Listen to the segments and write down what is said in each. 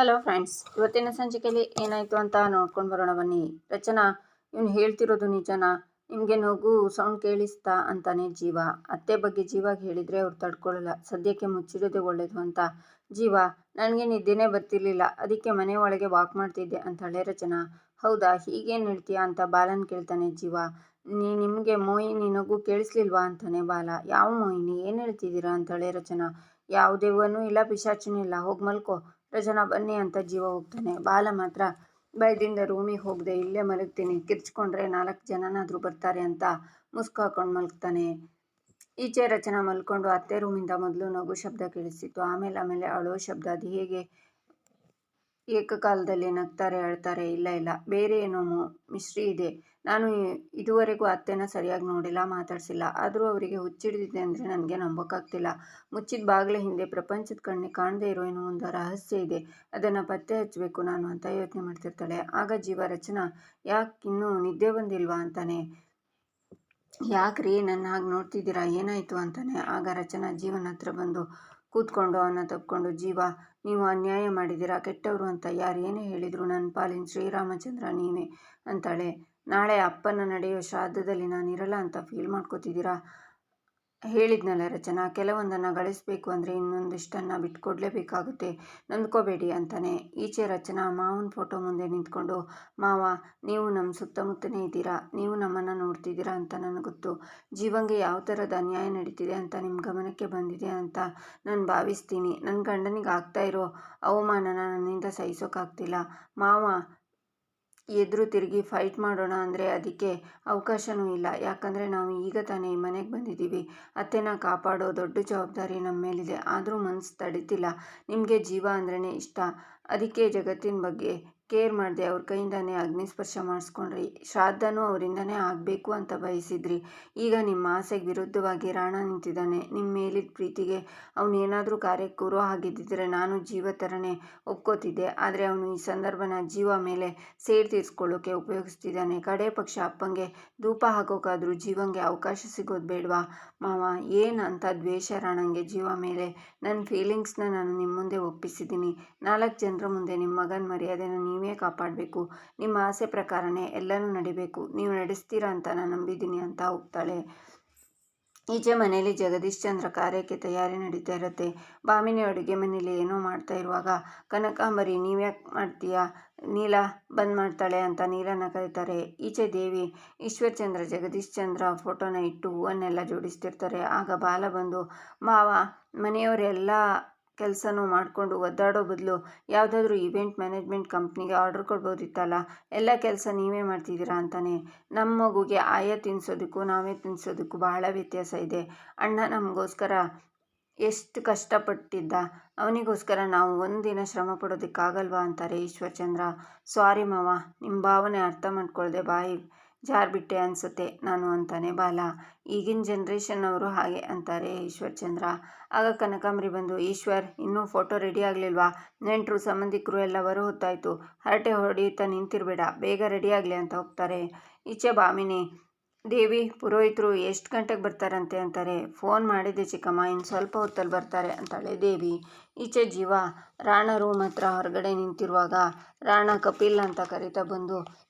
Hello friends ಇವತ್ತಿನ ಸಂಚಿಕೆಯಲ್ಲಿ ಏನಾಯಿತು ಅಂತ ನೋಡ್ಕೊಂಡು ಬರೋಣ ಬನ್ನಿ. ರಚನಾ, ಇವನು ಹೇಳ್ತಿರೋದು ನಿಜನಾ? ನಿಮಗೆ ನಗು ಸೌಂಡ್ ಕೇಳಿಸ್ತಾ ಅಂತಾನೆ ಜೀವ. ಅತ್ತೆ ಬಗ್ಗೆ ಜೀವಾಗ ಹೇಳಿದರೆ ಅವ್ರು ತಡ್ಕೊಳ್ಳಲ್ಲ ಸದ್ಯಕ್ಕೆ ಮುಚ್ಚಿಡೋದೇ ಒಳ್ಳೇದು ಅಂತ. ಜೀವ, ನನಗೆ ನಿದ್ದೆನೇ ಬರ್ತಿರ್ಲಿಲ್ಲ. ಅದಕ್ಕೆ ಮನೆ ಒಳಗೆ ವಾಕ್ ಮಾಡ್ತಿದ್ದೆ ಅಂತಾಳೆ ರಚನಾ. ಹೌದಾ, ಹೀಗೇನು ಹೇಳ್ತೀಯಾ ಅಂತ ಬಾಲನ್ ಕೇಳ್ತಾನೆ ಜೀವ. ನೀ, ನಿಮಗೆ ಮೋಹಿನಿ ನಗು ಕೇಳಿಸ್ಲಿಲ್ವಾ ಅಂತಾನೆ ಬಾಲ. ಯಾವ ಮೋಹಿನಿ ಏನು ಹೇಳ್ತಿದ್ದೀರಾ ಅಂತಾಳೆ ರಚನಾ. ಯಾವ ವನು ಇಲ್ಲ, ಪಿಶಾಚನೂ ಇಲ್ಲ. ಹೋಗಿ ಮಲ್ಕೋ. ರಚನಾ ಬನ್ನಿ ಅಂತ ಜೀವ ಹೋಗ್ತಾನೆ. ಬಾಲ ಮಾತ್ರ ಭಯದಿಂದ ರೂಮಿಗೆ ಹೋಗದೆ, ಇಲ್ಲೇ ಮಲಗ್ತೀನಿ. ಕಿರ್ಚ್ಕೊಂಡ್ರೆ ನಾಲ್ಕು ಜನನಾದರೂ ಬರ್ತಾರೆ ಅಂತ ಮುಸ್ಕು ಹಾಕೊಂಡು ಮಲಗ್ತಾನೆ. ಈಚೆ ರಚನಾ ಮಲ್ಕೊಂಡು ಅತ್ತೆ ರೂಮಿಂದ ಮೊದಲು ನಗು ಶಬ್ದ ಕೇಳಿಸ್ತಿತ್ತು. ಆಮೇಲೆ ಆಮೇಲೆ ಅಳೋ ಶಬ್ದ, ಅದು ಹೇಗೆ? ಏಕಕಾಲದಲ್ಲಿ ನಗ್ತಾರೆ, ಅಳ್ತಾರೆ, ಇಲ್ಲ ಇಲ್ಲ. ಬೇರೆ ಏನೋ ಮಿಶ್ರಿ ಇದೆ. ನಾನು ಇದುವರೆಗೂ ಅತ್ತೆನ ಸರಿಯಾಗಿ ನೋಡಿಲ್ಲ, ಮಾತಾಡಿಸಿಲ್ಲ. ಆದರೂ ಅವರಿಗೆ ಹುಚ್ಚಿಡಿದಿದೆ ಅಂದರೆ ನನಗೆ ನಂಬೋಕ್ಕಾಗ್ತಿಲ್ಲ. ಮುಚ್ಚಿದ ಬಾಗಿಲ ಹಿಂದೆ ಪ್ರಪಂಚದ ಕಣ್ಣಿಗೆ ಕಾಣದೇ ಇರೋ ಏನೋ ಒಂದು ರಹಸ್ಯ ಇದೆ. ಅದನ್ನು ಪತ್ತೆ ಹಚ್ಚಬೇಕು ನಾನು ಅಂತ ಯೋಚನೆ ಮಾಡ್ತಿರ್ತಾಳೆ. ಆಗ ಜೀವ ರಚನಾ ಯಾಕೆ ಇನ್ನೂ ನಿದ್ದೆ ಬಂದಿಲ್ವಾ ಅಂತಾನೆ. ಯಾಕ್ರಿ ನನ್ನ ಹಾಗೆ ನೋಡ್ತಿದ್ದೀರಾ? ಏನಾಯಿತು ಅಂತಾನೆ. ಆಗ ರಚನಾ ಜೀವನ ಹತ್ರ ಬಂದು ಕೂತ್ಕೊಂಡು ಅವನ್ನ ತಪ್ಕೊಂಡು, ಜೀವ, ನೀವು ಅನ್ಯಾಯ ಮಾಡಿದ್ದೀರಾ, ಕೆಟ್ಟವರು ಅಂತ ಯಾರು ಏನೇ ಹೇಳಿದ್ರು ನನ್ನ ಪಾಲಿನ ಶ್ರೀರಾಮಚಂದ್ರ ನೀವೇ ಅಂತಾಳೆ. ನಾಳೆ ಅಪ್ಪನ ನಡೆಯೋ ಶ್ರಾದ್ದದಲ್ಲಿ ಇರಲ್ಲ ಅಂತ ಫೀಲ್ ಮಾಡ್ಕೋತಿದ್ದೀರಾ? ಹೇಳಿದ್ನಲ್ಲ ರಚನಾ, ಕೆಲವೊಂದನ್ನು ಗಳಿಸಬೇಕು ಅಂದರೆ ಇನ್ನೊಂದಿಷ್ಟನ್ನು ಬಿಟ್ಕೊಡ್ಲೇಬೇಕಾಗುತ್ತೆ. ನೊಂದ್ಕೋಬೇಡಿ ಅಂತಾನೆ. ಈಚೆ ರಚನಾ ಮಾವನ ಫೋಟೋ ಮುಂದೆ ನಿಂತ್ಕೊಂಡು, ಮಾವ, ನೀವು ನಮ್ಮ ಸುತ್ತಮುತ್ತನೇ ಇದ್ದೀರಾ? ನೀವು ನಮ್ಮನ್ನು ನೋಡ್ತಿದ್ದೀರಾ ಅಂತ ನನಗೆ ಗೊತ್ತು ಜೀವಂಗೆ ಯಾವ ಥರದ ಅನ್ಯಾಯ ನಡೀತಿದೆ ಅಂತ ನಿಮ್ಮ ಗಮನಕ್ಕೆ ಬಂದಿದೆ ಅಂತ ನಾನು ಭಾವಿಸ್ತೀನಿ. ನನ್ನ ಗಂಡನಿಗೆ ಆಗ್ತಾ ಇರೋ ಅವಮಾನನ ನನ್ನಿಂದ ಸಹಿಸೋಕ್ಕಾಗ್ತಿಲ್ಲ ಮಾವ ಎದುರು ತಿರುಗಿ ಫೈಟ್ ಮಾಡೋಣ ಅಂದರೆ ಅದಕ್ಕೆ ಅವಕಾಶವೂ ಇಲ್ಲ. ಯಾಕಂದರೆ ನಾವು ಈಗ ತಾನೇ ಮನೆಗೆ ಬಂದಿದ್ದೀವಿ. ಅತ್ತೆನ ಕಾಪಾಡೋ ದೊಡ್ಡ ಜವಾಬ್ದಾರಿ ನಮ್ಮ ಮೇಲಿದೆ. ಆದರೂ ಮನಸ್ಸು ತಡೀತಿಲ್ಲ. ನಿಮಗೆ ಜೀವ ಅಂದ್ರೇ ಇಷ್ಟ. ಅದಕ್ಕೆ ಜಗತ್ತಿನ ಬಗ್ಗೆ ಕೇರ್ ಮಾಡಿದೆ, ಅವ್ರ ಕೈಯಿಂದನೇ ಅಗ್ನಿಸ್ಪರ್ಶ ಮಾಡಿಸ್ಕೊಂಡ್ರಿ. ಶ್ರಾದ್ದನೂ ಅವರಿಂದನೇ ಆಗಬೇಕು ಅಂತ ಬಯಸಿದ್ರಿ. ಈಗ ನಿಮ್ಮ ಆಸೆಗೆ ವಿರುದ್ಧವಾಗಿ ರಾಣ ನಿಂತಿದ್ದಾನೆ. ನಿಮ್ಮ ಮೇಲಿದ್ದ ಪ್ರೀತಿಗೆ ಅವನೇನಾದರೂ ಕಾರ್ಯಕ್ಕೆ ಕೂರೋ ಹಾಗಿದ್ದಿದ್ರೆ ನಾನು ಜೀವ ಥರನೇ ಒಪ್ಕೋತಿದ್ದೆ. ಆದರೆ ಅವನು ಈ ಸಂದರ್ಭನ ಜೀವ ಮೇಲೆ ಸೇರ್ ತೀರಿಸ್ಕೊಳ್ಳೋಕೆ ಉಪಯೋಗಿಸ್ತಿದ್ದಾನೆ. ಕಡೆ ಪಕ್ಷ ಅಪ್ಪಂಗೆ ಧೂಪ ಹಾಕೋಕ್ಕಾದ್ರೂ ಜೀವಂಗೆ ಅವಕಾಶ ಸಿಗೋದು ಬೇಡವಾ? ಮಾವ, ಏನು ಅಂತ ದ್ವೇಷ ರಾಣಂಗೆ ಜೀವ ಮೇಲೆ. ನನ್ನ ಫೀಲಿಂಗ್ಸ್ನ ನಾನು ನಿಮ್ಮ ಮುಂದೆ ಒಪ್ಪಿಸಿದ್ದೀನಿ. ನಾಲ್ಕು ಜನರ ಮುಂದೆ ನಿಮ್ಮ ಮಗನ ಮರ್ಯಾದೆನ ನೀವೇ ಕಾಪಾಡಬೇಕು. ನಿಮ್ಮ ಆಸೆ ಪ್ರಕಾರನೇ ಎಲ್ಲನೂ ನಡಿಬೇಕು. ನೀವು ನಡೆಸ್ತೀರಾ ಅಂತ ನಾನು ನಂಬಿದ್ದೀನಿ ಅಂತ ಹೋಗ್ತಾಳೆ. ಈಚೆ ಮನೆಯಲ್ಲಿ ಜಗದೀಶ್ ಚಂದ್ರ ಕಾರ್ಯಕ್ಕೆ ತಯಾರಿ ನಡೀತಾ ಇರುತ್ತೆ. ಬಾಮಿನಿ ಅಡುಗೆ ಮನೇಲಿ ಏನೋ ಮಾಡ್ತಾ ಇರುವಾಗ, ಕನಕಾಂಬರಿ ನೀವ್ಯಾಕೆ ಮಾಡ್ತೀಯಾ? ನೀಲ ಬಂದ್ ಮಾಡ್ತಾಳೆ ಅಂತ ನೀಲನ ಕರೀತಾರೆ. ಈಚೆ ದೇವಿ, ಈಶ್ವರ್ ಚಂದ್ರ, ಜಗದೀಶ್ ಚಂದ್ರ ಫೋಟೋನ ಇಟ್ಟು ಹೂವನ್ನೆಲ್ಲ ಜೋಡಿಸ್ತಿರ್ತಾರೆ. ಆಗ ಬಾಲ ಬಂದು, ಮಾವ, ಮನೆಯವರೆಲ್ಲ ಕೆಲಸನೂ ಮಾಡಿಕೊಂಡು ಒದ್ದಾಡೋ ಬದಲು ಯಾವುದಾದ್ರೂ ಇವೆಂಟ್ ಮ್ಯಾನೇಜ್ಮೆಂಟ್ ಕಂಪ್ನಿಗೆ ಆರ್ಡ್ರ್ ಕೊಡ್ಬೋದಿತ್ತಲ್ಲ, ಎಲ್ಲ ಕೆಲಸ ನೀವೇ ಮಾಡ್ತಿದ್ದೀರಾ ಅಂತಾನೆ. ನಮ್ಮ ಮಗುಗೆ ಆಯ ತಿನ್ನಿಸೋದಕ್ಕೂ ನಾವೇ ತಿನ್ನಿಸೋದಕ್ಕೂ ಬಹಳ ವ್ಯತ್ಯಾಸ ಇದೆ. ಅಣ್ಣ ನಮಗೋಸ್ಕರ ಎಷ್ಟು ಕಷ್ಟಪಟ್ಟಿದ್ದ. ಅವನಿಗೋಸ್ಕರ ನಾವು ಒಂದಿನ ಶ್ರಮ ಪಡೋದಕ್ಕಾಗಲ್ವಾ ಅಂತಾರೆ ಈಶ್ವರ್ಚಂದ್ರ. ಸಾರಿ ಮಾವ ನಿಮ್ಮ ಭಾವನೆ ಅರ್ಥ ಮಾಡ್ಕೊಳ್ಳದೆ ಬಾಯಿ ಜಾರ್ಬಿಟ್ಟೆ ಅನಿಸುತ್ತೆ. ನಾನು ಅಂತಾನೆ, ಬಾಲ, ಈಗಿನ ಜನ್ರೇಷನ್ ಅವರು ಹಾಗೆ ಅಂತಾರೆ ಈಶ್ವರ್ ಚಂದ್ರ. ಆಗ ಕನಕಾಂಬರಿ ಬಂದು, ಈಶ್ವರ್, ಇನ್ನೂ ಫೋಟೋ ರೆಡಿ ಆಗಲಿಲ್ವಾ? ನೆಂಟರು, ಸಂಬಂಧಿಕರು ಎಲ್ಲ ಬರೋ ಹೊತ್ತಾಯಿತು. ಹರಟೆ ಹೊಡೆಯುತ್ತಾ ನಿಂತಿರಬೇಡ. ಬೇಗ ರೆಡಿ ಆಗಲಿ ಅಂತ ಹೋಗ್ತಾರೆ. ಈಚೆ ಬಾಮಿನಿ ದೇವಿ, ಪುರೋಹಿತರು ಎಷ್ಟು ಗಂಟೆಗೆ ಬರ್ತಾರಂತೆ ಅಂತಾರೆ. ಫೋನ್ ಮಾಡಿದೆ ಚಿಕ್ಕಮ್ಮ ಇನ್ನು ಸ್ವಲ್ಪ ಹೊತ್ತಲ್ಲಿ ಬರ್ತಾರೆ ಅಂತಾಳೆ ದೇವಿ. ಈಚೆ ಜೀವ. ರಾಣ ರೂಮ್ ಹತ್ರ ಹೊರಗಡೆ ನಿಂತಿರುವಾಗ ರಾಣ ಕಪಿಲ್ ಅಂತ ಕರಿತಾ ಬಂದು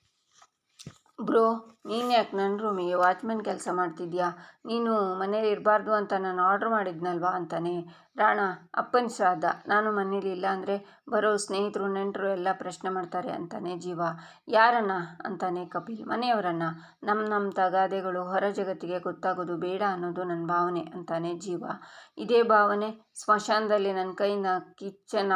ಬ್ರೋ, ನೀನು ಯಾಕೆ ನನ್ನ ರೂಮಿಗೆ ವಾಚ್ಮೆನ್ ಕೆಲಸ ಮಾಡ್ತಿದ್ಯಾ? ನೀನು ಮನೇಲಿ ಇರಬಾರ್ದು ಅಂತ ನಾನು ಆರ್ಡ್ರ್ ಮಾಡಿದ್ನಲ್ವಾ ಅಂತಾನೆ. ರಾಣ, ಅಪ್ಪನ ಶ್ರಾದ್ದ. ನಾನು ಮನೇಲಿ ಇಲ್ಲ ಅಂದರೆ ಬರೋ ಸ್ನೇಹಿತರು, ನೆಂಟರು ಎಲ್ಲ ಪ್ರಶ್ನೆ ಮಾಡ್ತಾರೆ ಅಂತಾನೆ ಜೀವ. ಯಾರನ್ನ ಅಂತಾನೆ ಕಪಿಲ್. ಮನೆಯವರನ್ನ ನಮ್ಮ ನಮ್ಮ ತಗಾದೆಗಳು ಹೊರ ಜಗತ್ತಿಗೆ ಗೊತ್ತಾಗೋದು ಬೇಡ ಅನ್ನೋದು ನನ್ನ ಭಾವನೆ ಅಂತಾನೆ ಜೀವ. ಇದೇ ಭಾವನೆ, ಸ್ಮಶಾನದಲ್ಲಿ ನನ್ನ ಕೈನ ಕಿಚ್ಚನ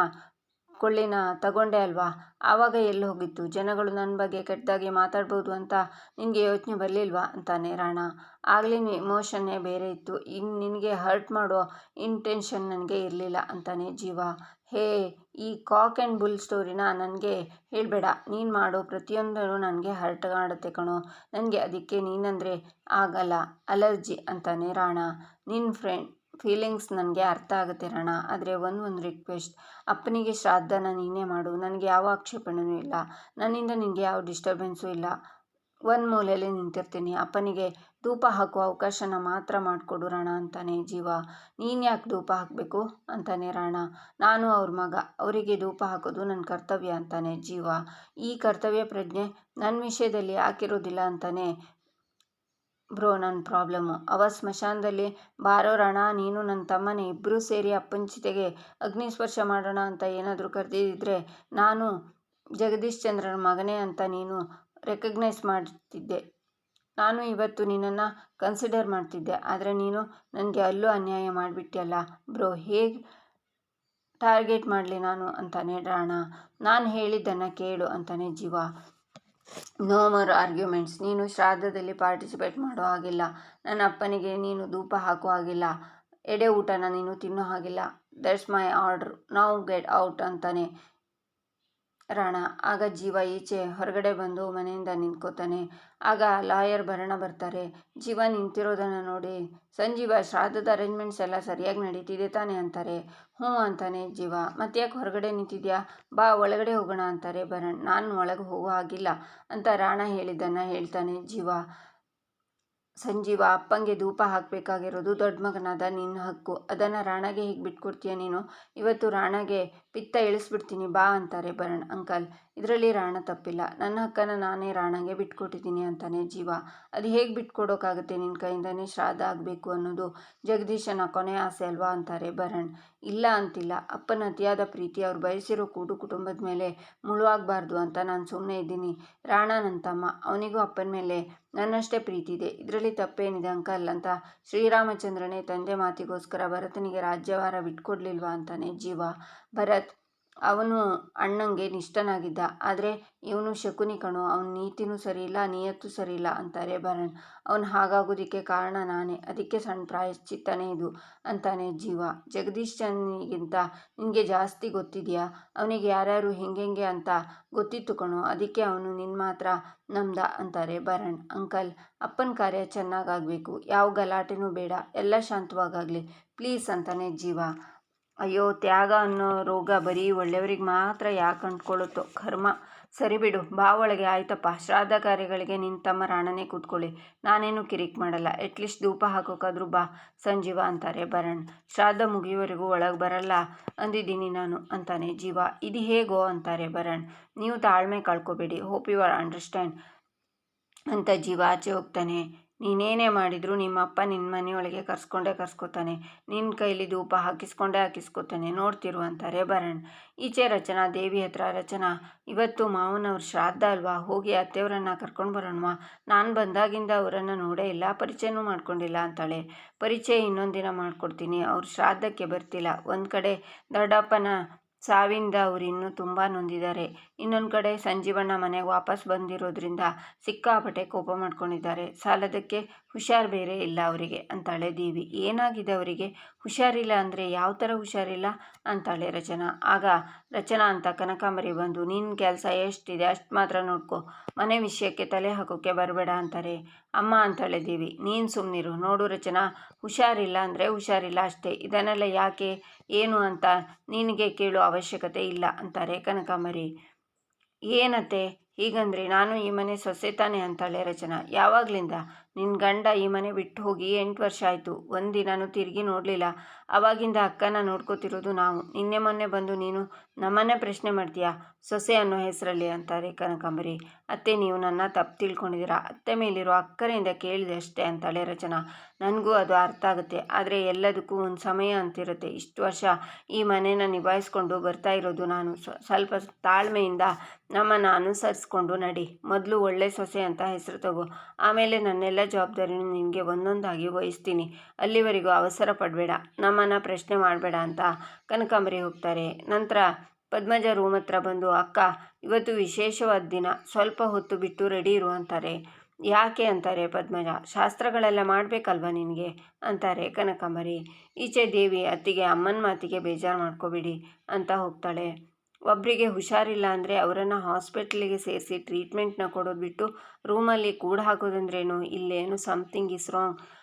ಕೊಳ್ಳಿನ ತಗೊಂಡೆ ಅಲ್ವಾ? ಆವಾಗ ಎಲ್ಲಿ ಹೋಗಿತ್ತು ಜನಗಳು ನನ್ನ ಬಗ್ಗೆ ಕೆಟ್ಟದಾಗಿ ಮಾತಾಡ್ಬೋದು ಅಂತ ನಿನಗೆ ಯೋಚನೆ ಬರಲಿಲ್ವಾ ಅಂತಾನೆ ರಾಣ. ಆಗಲಿ ಇಮೋಷನ್ನೇ ಬೇರೆ ಇತ್ತು. ಇನ್ನು ನಿನಗೆ ಹರ್ಟ್ ಮಾಡೋ ಇಂಟೆನ್ಷನ್ ನನಗೆ ಇರಲಿಲ್ಲ ಅಂತಾನೆ ಜೀವ. ಹೇ, ಈ ಕಾಕ್ ಆ್ಯಂಡ್ ಬುಲ್ ಸ್ಟೋರಿನ ನನಗೆ ಹೇಳಬೇಡ. ನೀನು ಮಾಡೋ ಪ್ರತಿಯೊಂದೂ ನನಗೆ ಹರ್ಟ್ ಮಾಡುತ್ತೆ ಕಣೋ. ನನಗೆ ಅದಕ್ಕೆ ನೀನಂದರೆ ಆಗಲ್ಲ. ಅಲರ್ಜಿ ಅಂತಾನೆ ರಾಣ. ನಿನ್ನ ಫ್ರೆಂಡ್ ಫೀಲಿಂಗ್ಸ್ ನನಗೆ ಅರ್ಥ ಆಗುತ್ತೆ ರಣ. ಆದರೆ ಒಂದು ಒಂದು ರಿಕ್ವೆಸ್ಟ್ ಅಪ್ಪನಿಗೆ ಶ್ರಾದ್ದನ ನೀನೇ ಮಾಡು. ನನಗೆ ಯಾವ ಆಕ್ಷೇಪಣೆಯೂ ಇಲ್ಲ. ನನ್ನಿಂದ ನಿನಗೆ ಯಾವ ಡಿಸ್ಟರ್ಬೆನ್ಸೂ ಇಲ್ಲ. ಒಂದು ಮೂಲೆಯಲ್ಲಿ ನಿಂತಿರ್ತೀನಿ. ಅಪ್ಪನಿಗೆ ಧೂಪ ಹಾಕುವ ಅವಕಾಶನ ಮಾತ್ರ ಮಾಡಿಕೊಡು ರಣ ಅಂತಾನೆ ಜೀವ. ನೀನು ಯಾಕೆ ಧೂಪ ಹಾಕಬೇಕು? ಅಂತಾನೆ ರಾಣ. ನಾನು ಅವ್ರ ಮಗ. ಅವರಿಗೆ ಧೂಪ ಹಾಕೋದು ನನ್ನ ಕರ್ತವ್ಯ ಅಂತಾನೆ ಜೀವ. ಈ ಕರ್ತವ್ಯ ಪ್ರಜ್ಞೆ ನನ್ನ ವಿಷಯದಲ್ಲಿ ಹಾಕಿರೋದಿಲ್ಲ ಅಂತಾನೆ ಬ್ರೋ ನನ್ನ ಪ್ರಾಬ್ಲಮ್ಮು ಅವ ಸ್ಮಶಾನದಲ್ಲಿ, ಬಾರೋ ರಣ, ನೀನು ನನ್ನ ತಮ್ಮನೇ ಇಬ್ಬರೂ ಸೇರಿ ಅಪ್ಪನ ಚಿತೆಗೆ ಅಗ್ನಿಸ್ಪರ್ಶ ಮಾಡೋಣ ಅಂತ ಏನಾದರೂ ಕರೆದಿದ್ದರೆ ನಾನು ಜಗದೀಶ್ ಚಂದ್ರನ ಮಗನೇ ಅಂತ ನೀನು ರೆಕಗ್ನೈಸ್ ಮಾಡ್ತಿದ್ದೆ. ನಾನು ಇವತ್ತು ನಿನ್ನನ್ನು ಕನ್ಸಿಡರ್ ಮಾಡ್ತಿದ್ದೆ, ಆದರೆ ನೀನು ನನಗೆ ಅಲ್ಲೂ ಅನ್ಯಾಯ ಮಾಡಿಬಿಟ್ಟಿಯಲ್ಲ ಬ್ರೋ, ಹೇಗೆ ಟಾರ್ಗೆಟ್ ಮಾಡಲಿ ನಾನು ಅಂತಾನೆ, ರಾಣ, ನಾನು ಹೇಳಿದ್ದನ್ನು ಕೇಳು ಅಂತಾನೆ ಜೀವ. No more arguments. ನೀನು ಶ್ರಾದ್ದದಲ್ಲಿ ಪಾರ್ಟಿಸಿಪೇಟ್ ಮಾಡೋ ಹಾಗಿಲ್ಲ. ನನ್ನ ಅಪ್ಪನಿಗೆ ನೀನು ಧೂಪ ಹಾಕೋ ಹಾಗಿಲ್ಲ. ಎಡೆ ಊಟನ ನೀನು ತಿನ್ನೋ ಹಾಗಿಲ್ಲ. ದಟ್ಸ್ ಮೈ ಆರ್ಡ್ರ್ ನಾವು ಗೆಟ್ ಔಟ್ ಅಂತಾನೆ. ರಾಣ. ಆಗ ಜೀವ ಈಚೆ ಹೊರಗಡೆ ಬಂದು ಮನೆಯಿಂದ ನಿಂತ್ಕೋತಾನೆ. ಆಗ ಲಾಯರ್ ಭರಣ ಬರ್ತಾರೆ. ಜೀವ ನಿಂತಿರೋದನ್ನು ನೋಡಿ ಸಂಜೀವ, ಶ್ರಾದ್ದದ ಅರೇಂಜ್ಮೆಂಟ್ಸ್ ಎಲ್ಲ ಸರಿಯಾಗಿ ನಡೀತಿದೆ ತಾನೆ ಅಂತಾರೆ. ಹ್ಞೂ ಅಂತಾನೆ ಜೀವ. ಮತ್ತೆ ಯಾಕೆ ಹೊರಗಡೆ ನಿಂತಿದ್ಯಾ? ಬಾ, ಒಳಗಡೆ ಹೋಗೋಣ ಅಂತಾರೆ ಭರಣ್. ನಾನು ಒಳಗೆ ಹೋಗೋ ಹಾಗಿಲ್ಲ ಅಂತ ರಾಣ ಹೇಳಿದ್ದನ್ನು ಹೇಳ್ತಾನೆ ಜೀವ. ಸಂಜೀವ, ಅಪ್ಪಂಗೆ ಧೂಪ ಹಾಕಬೇಕಾಗಿರೋದು ದೊಡ್ಡ ಮಗನಾದ ನಿನ್ನ ಹಕ್ಕು. ಅದನ್ನು ರಾಣಾಗೆ ಹೀಗೆ ಬಿಟ್ಕೊಡ್ತೀಯ ನೀನು? ಇವತ್ತು ರಾಣಗೆ ಪಿತ್ತ ಇಳಿಸ್ಬಿಡ್ತೀನಿ, ಬಾ ಅಂತಾರೆ ಭರಣ್. ಅಂಕಲ್, ಇದರಲ್ಲಿ ರಾಣ ತಪ್ಪಿಲ್ಲ. ನನ್ನ ಹಕ್ಕನ ನಾನೇ ರಾಣಂಗೆ ಬಿಟ್ಕೊಟ್ಟಿದ್ದೀನಿ ಅಂತಾನೆ ಜೀವ. ಅದು ಹೇಗೆ ಬಿಟ್ಕೊಡೋಕ್ಕಾಗುತ್ತೆ ನಿನ್ನ ಕೈಯಿಂದನೇ ಶ್ರಾದ್ದ ಆಗಬೇಕು ಅನ್ನೋದು ಜಗದೀಶನ ಕೊನೆ ಆಸೆ ಅಲ್ವಾ ಅಂತಾರೆ ಭರಣ್. ಇಲ್ಲ ಅಂತಿಲ್ಲ. ಅಪ್ಪನ ಅತಿಯಾದ ಪ್ರೀತಿ ಅವ್ರು ಬಯಸಿರೋ ಕೂಡು ಕುಟುಂಬದ ಮೇಲೆ ಮುಳುವಾಗಬಾರ್ದು ಅಂತ ನಾನು ಸುಮ್ಮನೆ ಇದ್ದೀನಿ. ರಾಣ ನನ್ನ ತಮ್ಮ ಅವನಿಗೂ ಅಪ್ಪನ ಮೇಲೆ ನನ್ನಷ್ಟೇ ಪ್ರೀತಿ ಇದೆ. ಇದರಲ್ಲಿ ತಪ್ಪೇನಿದೆ ಅಂಕಲ್ ಅಂತ ಶ್ರೀರಾಮಚಂದ್ರನೇ ತಂದೆ ಮಾತಿಗೋಸ್ಕರ ಭರತನಿಗೆ ರಾಜ್ಯವಾರ ಬಿಟ್ಕೊಡ್ಲಿಲ್ವಾ ಅಂತಾನೆ ಜೀವ. ಭರತ್ ಅವನು ಅಣ್ಣಂಗೆ ನಿಷ್ಠನಾಗಿದ್ದ. ಆದರೆ ಇವನು ಶಕುನಿ ಕಣೋ, ಅವನ ನೀತಿನೂ ಸರಿಯಿಲ್ಲ, ನಿಯತ್ತು ಸರಿಯಿಲ್ಲ ಅಂತಾರೆ ಭರಣ್ ಅವನು ಹಾಗಾಗೋದಕ್ಕೆ ಕಾರಣ ನಾನೇ. ಅದಕ್ಕೆ ಸಣ್ಣ ಪ್ರಾಯಶ್ಚಿತ್ತನೇ ಇದು ಅಂತಾನೆ ಜೀವ. ಜಗದೀಶ್ ಚಂದ್ರನಿಗಿಂತ ನಿನಗೆ ಜಾಸ್ತಿ ಗೊತ್ತಿದೆಯಾ? ಅವನಿಗೆ ಯಾರ್ಯಾರು ಹೆಂಗೆಂಗೆ ಅಂತ ಗೊತ್ತಿತ್ತು ಕಣೋ, ಅದಕ್ಕೆ ಅವನು ನಿನ್ನ ಮಾತ್ರ ನಮ್ದ ಅಂತಾರೆ ಭರಣ್ ಅಂಕಲ್, ಅಪ್ಪನ ಕಾರ್ಯ ಚೆನ್ನಾಗಾಗಬೇಕು. ಯಾವ ಗಲಾಟೆನೂ ಬೇಡ. ಎಲ್ಲ ಶಾಂತವಾಗಲಿ ಪ್ಲೀಸ್ ಅಂತಾನೆ ಜೀವ. ಅಯ್ಯೋ, ತ್ಯಾಗ ಅನ್ನೋ ರೋಗ ಬರೀ ಒಳ್ಳೆಯವ್ರಿಗೆ ಮಾತ್ರ ಯಾಕೆ ಅಂಟ್ಕೊಳ್ಳುತ್ತೋ? ಕರ್ಮ. ಸರಿ ಬಿಡು, ಬಾ ಒಳಗೆ. ಆಯ್ತಪ್ಪ. ಶ್ರಾದ್ದ ಕಾರ್ಯಗಳಿಗೆ ನಿನ್ನ ತಮ್ಮ ರಾಣನೇ ಕೂತ್ಕೊಳ್ಳಿ. ನಾನೇನು ಕಿರಿಕ್ ಮಾಡಲ್ಲ. ಅಟ್ಲೀಸ್ಟ್ ಧೂಪ ಹಾಕೋಕಾದ್ರೂ ಬಾ. ಸಂಜೀವ ಅಂತಾರೆ ಭರಣ್ ಶ್ರಾದ್ದ ಮುಗಿಯುವವರೆಗೂ ಒಳಗೆ ಬರಲ್ಲ ಅಂದಿದ್ದೀನಿ ನಾನು ಅಂತಾನೆ ಜೀವ. ಇದು ಹೇಗೋ ಅಂತಾರೆ ಭರಣ್ ನೀವು ತಾಳ್ಮೆ ಕಳ್ಕೊಬೇಡಿ. ಹೋಪ್ ಯು ಆರ್ ಅಂಡರ್ಸ್ಟ್ಯಾಂಡ್ ಅಂತ ಜೀವ ಆಚೆ ಹೋಗ್ತಾನೆ. ನೀನೇನೇ ಮಾಡಿದರೂ ನಿಮ್ಮ ಅಪ್ಪ ನಿನ್ನ ಮನೆಯೊಳಗೆ ಕರ್ಸ್ಕೊಂಡೇ ಕರ್ಸ್ಕೊತಾನೆ. ನಿನ್ನ ಕೈಲಿ ಧೂಪ ಹಾಕಿಸ್ಕೊಂಡೇ ಹಾಕಿಸ್ಕೊತಾನೆ. ನೋಡ್ತಿರು ಅಂತಾರೆ ಬರಣ್ ಈಚೆ ರಚನಾ, ದೇವಿ ಹತ್ರ ರಚನಾ. ಇವತ್ತು ಮಾವನವ್ರ ಶ್ರಾದ್ದ ಅಲ್ವಾ? ಹೋಗಿ ಅತ್ತೆಯವರನ್ನ ಕರ್ಕೊಂಡು ಬರೋಣವಾ? ನಾನು ಬಂದಾಗಿಂದ ಅವರನ್ನು ನೋಡೇ ಇಲ್ಲ, ಪರಿಚಯನೂ ಮಾಡ್ಕೊಂಡಿಲ್ಲ ಅಂತಾಳೆ. ಪರಿಚಯ ಇನ್ನೊಂದಿನ ದಿನ ಮಾಡಿಕೊಡ್ತೀನಿ. ಅವ್ರ ಶ್ರಾದ್ದಕ್ಕೆ ಬರ್ತಿಲ್ಲ. ಒಂದು ಕಡೆ ದೊಡ್ಡಪ್ಪನ ಸಾವಿಂದ ಅವ್ರು ಇನ್ನೂ ತುಂಬ ನೊಂದಿದ್ದಾರೆ. ಇನ್ನೊಂದು ಕಡೆ ಸಂಜೀವಣ್ಣ ಮನೆಗೆ ವಾಪಸ್ ಬಂದಿರೋದ್ರಿಂದ ಸಿಕ್ಕಾಪಟ್ಟೆ ಕೋಪ ಮಾಡ್ಕೊಂಡಿದ್ದಾರೆ. ಸಾಲದಕ್ಕೆ ಹುಷಾರು ಬೇರೆ ಇಲ್ಲ ಅವರಿಗೆ ಅಂತಾಳೆ ದೇವಿ. ಏನಾಗಿದೆ ಅವರಿಗೆ? ಹುಷಾರಿಲ್ಲ ಅಂದರೆ ಯಾವ ಥರ ಹುಷಾರಿಲ್ಲ? ಅಂತಾಳೆ ರಚನಾ. ಆಗ ರಚನಾ ಅಂತ ಕನಕಾಂಬರಿ ಬಂದು ನಿನ್ನ ಕೆಲಸ ಎಷ್ಟಿದೆ ಅಷ್ಟು ಮಾತ್ರ ನೋಡ್ಕೊ. ಮನೆ ವಿಷಯಕ್ಕೆ ತಲೆ ಹಾಕೋಕ್ಕೆ ಬರಬೇಡ ಅಂತಾರೆ. ಅಮ್ಮ ಅಂತಾಳೆ ದೇವಿ. ನೀನು ಸುಮ್ಮನಿರು ನೋಡು ರಚನಾ, ಹುಷಾರಿಲ್ಲ ಅಂದರೆ ಹುಷಾರಿಲ್ಲ ಅಷ್ಟೇ. ಇದನ್ನೆಲ್ಲ ಯಾಕೆ? ಏನು ಅಂತ ನಿನಗೆ ಕೇಳೋ ಅವಶ್ಯಕತೆ ಇಲ್ಲ ಅಂತಾರೆ ಕನಕಾಂಬರಿ. ಏನತ್ತೆ? ಹೀಗಂದ್ರೆ ನಾನು ಈ ಮನೆ ಸೊಸೆ ತಾನೆ ಅಂತಾಳೆ ರಚನಾ. ಯಾವಾಗಲಿಂದ? ನಿನ್ನ ಗಂಡ ಈ ಮನೆ ಬಿಟ್ಟು ಹೋಗಿ ಎಂಟು ವರ್ಷ ಆಯಿತು. ಒಂದಿನೂ ತಿರುಗಿ ನೋಡಲಿಲ್ಲ. ಆವಾಗಿಂದ ಅಕ್ಕನ ನೋಡ್ಕೋತಿರೋದು ನಾವು. ನಿನ್ನೆ ಮೊನ್ನೆ ಬಂದು ನೀನು ನಮ್ಮನ್ನೇ ಪ್ರಶ್ನೆ ಮಾಡ್ತೀಯಾ? ಸೊಸೆ ಅನ್ನೋ ಹೆಸರಲ್ಲಿ ಅಂತಾರೆ ಕನಕಾಂಬರಿ. ಅತ್ತೆ, ನೀವು ನನ್ನ ತಪ್ಪು ತಿಳ್ಕೊಂಡಿದ್ದೀರಾ? ಅತ್ತೆ ಮೇಲಿರೋ ಅಕ್ಕರಿಂದ ಕೇಳಿದೆ ಅಷ್ಟೇ ಅಂತಾಳೆ ರಚನಾ. ನನಗೂ ಅದು ಅರ್ಥ ಆಗುತ್ತೆ. ಆದರೆ ಎಲ್ಲದಕ್ಕೂ ಒಂದು ಸಮಯ ಅಂತಿರುತ್ತೆ. ಇಷ್ಟು ವರ್ಷ ಈ ಮನೇನ ನಿಭಾಯಿಸ್ಕೊಂಡು ಬರ್ತಾ ಇರೋದು ನಾನು. ಸ್ವಲ್ಪ ತಾಳ್ಮೆಯಿಂದ ನಮ್ಮನ್ನು ಅನುಸರಿಸ್ಕೊಂಡು ನಡಿ. ಮೊದಲು ಒಳ್ಳೆ ಸೊಸೆ ಅಂತ ಹೆಸರು ತಗೋ. ಆಮೇಲೆ ನನ್ನೆಲ್ಲ ಜವಾಬ್ದಾರಿನೂ ನಿನಗೆ ಒಂದೊಂದಾಗಿ ವಹಿಸ್ತೀನಿ. ಅಲ್ಲಿವರೆಗೂ ಅವಸರ ಪಡಬೇಡ. ನಮ್ಮನ್ನು ಪ್ರಶ್ನೆ ಮಾಡಬೇಡ ಅಂತ ಕನಕಾಂಬರಿ ಹೋಗ್ತಾರೆ. ನಂತರ ಪದ್ಮಜ ರೂಮ್ ಹತ್ರ ಬಂದು, ಅಕ್ಕ, ಇವತ್ತು ವಿಶೇಷವಾದ ದಿನ, ಸ್ವಲ್ಪ ಹೊತ್ತು ಬಿಟ್ಟು ರೆಡಿ ಇರು ಅಂತಾರೆ. ಯಾಕೆ? ಅಂತಾರೆ ಪದ್ಮಜ. ಶಾಸ್ತ್ರಗಳೆಲ್ಲ ಮಾಡಬೇಕಲ್ವ ನಿನಗೆ? ಅಂತಾರೆ ಕನಕಾಂಬರಿ. ಈಚೆ ದೇವಿ, ಅತ್ತಿಗೆ, ಅಮ್ಮನ ಮಾತಿಗೆ ಬೇಜಾರು ಮಾಡ್ಕೋಬೇಡಿ ಅಂತ ಹೋಗ್ತಾಳೆ. ಒಬ್ಬರಿಗೆ ಹುಷಾರಿಲ್ಲ ಅಂದರೆ ಅವರನ್ನು ಹಾಸ್ಪಿಟ್ಲಿಗೆ ಸೇರಿಸಿ ಟ್ರೀಟ್ಮೆಂಟ್ನ ಕೊಡೋದು ಬಿಟ್ಟು ರೂಮಲ್ಲಿ ಕೂಡ ಹಾಕೋದಂದ್ರೇನು? ಇಲ್ಲೇನು ಸಮಥಿಂಗ್ ಇಸ್ ರಾಂಗ್